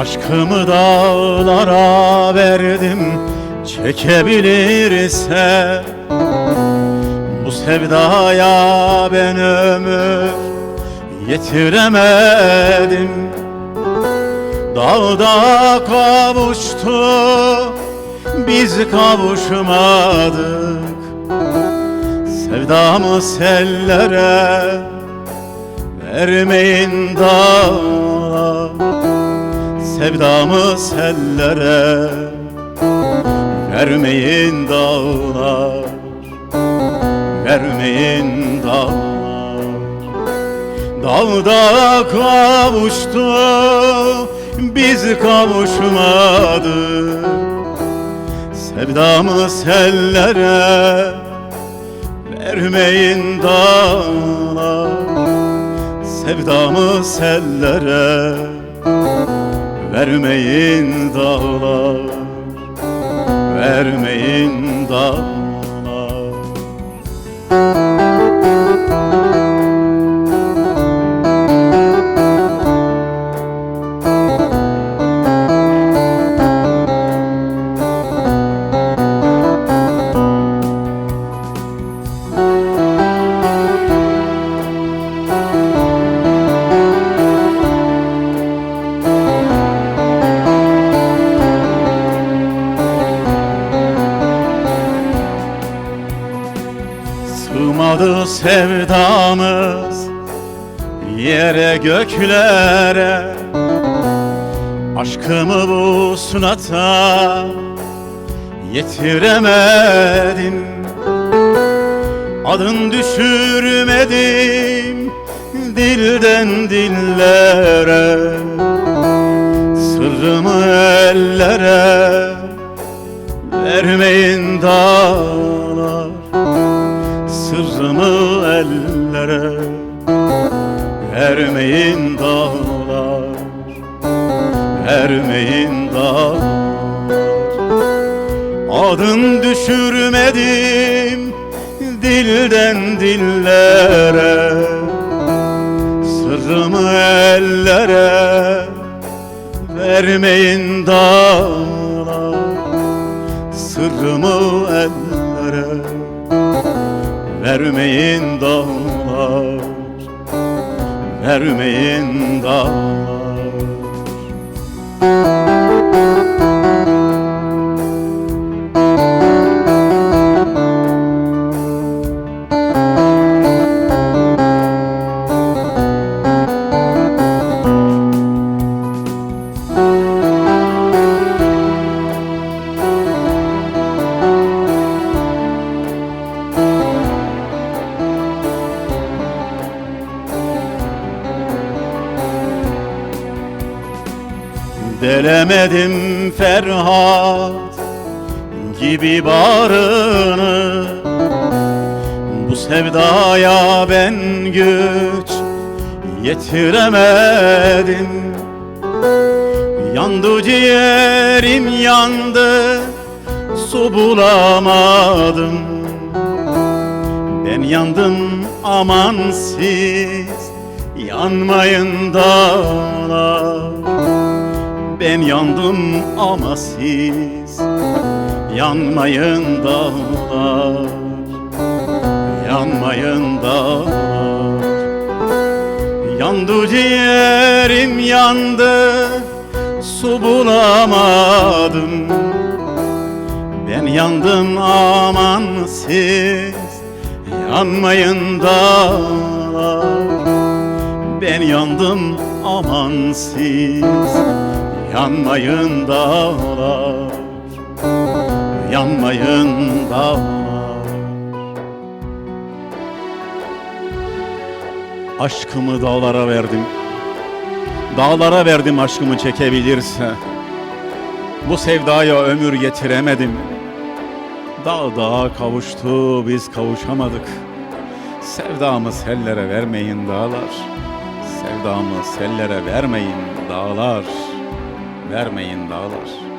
Aşkımı dağlara verdim çekebilirse Bu sevdaya ben ömür yetiremedim. Dağda kavuştu biz kavuşmadık. Sevdamı sellere vermeyin dağlar Sevdamı sellere vermeyin dağlar Vermeyin dağlar. Dağda kavuştu biz kavuşmadık. Sevdamı sellere vermeyin dağlar. Sevdamı sellere vermeyin dağlar Vermeyin dağlar sevdamız yere göklere. Aşkımı bu sunata yetiremedim Adın düşürmedim dilden dillere. Sırrımı ellere ellere vermeyin dağlar Vermeyin dağlar. Adın düşürmedim dilden dillere Sırrımı ellere vermeyin dağlar. Sırrımı ellere Vermeyin dağlar Vermeyin dağlar Delemedim Ferhat gibi barını Bu sevdaya ben güç yetiremedim. Yandı ciğerim yandı su bulamadım. Ben yandım aman siz yanmayın dağlar ben yandım ama siz yanmayın dağlar Yanmayın dağlar. Yandı ciğerim yandı Su bulamadım. Ben yandım aman siz Yanmayın dağlar. Ben yandım aman siz Yanmayın dağlar. Yanmayın dağlar. Aşkımı dağlara verdim. Dağlara verdim aşkımı çekebilirse. Bu sevdaya ömür getiremedim Dağ dağa kavuştu biz kavuşamadık. Sevdamı sellere vermeyin dağlar. Sevdamı sellere vermeyin dağlar Vermeyin dağlar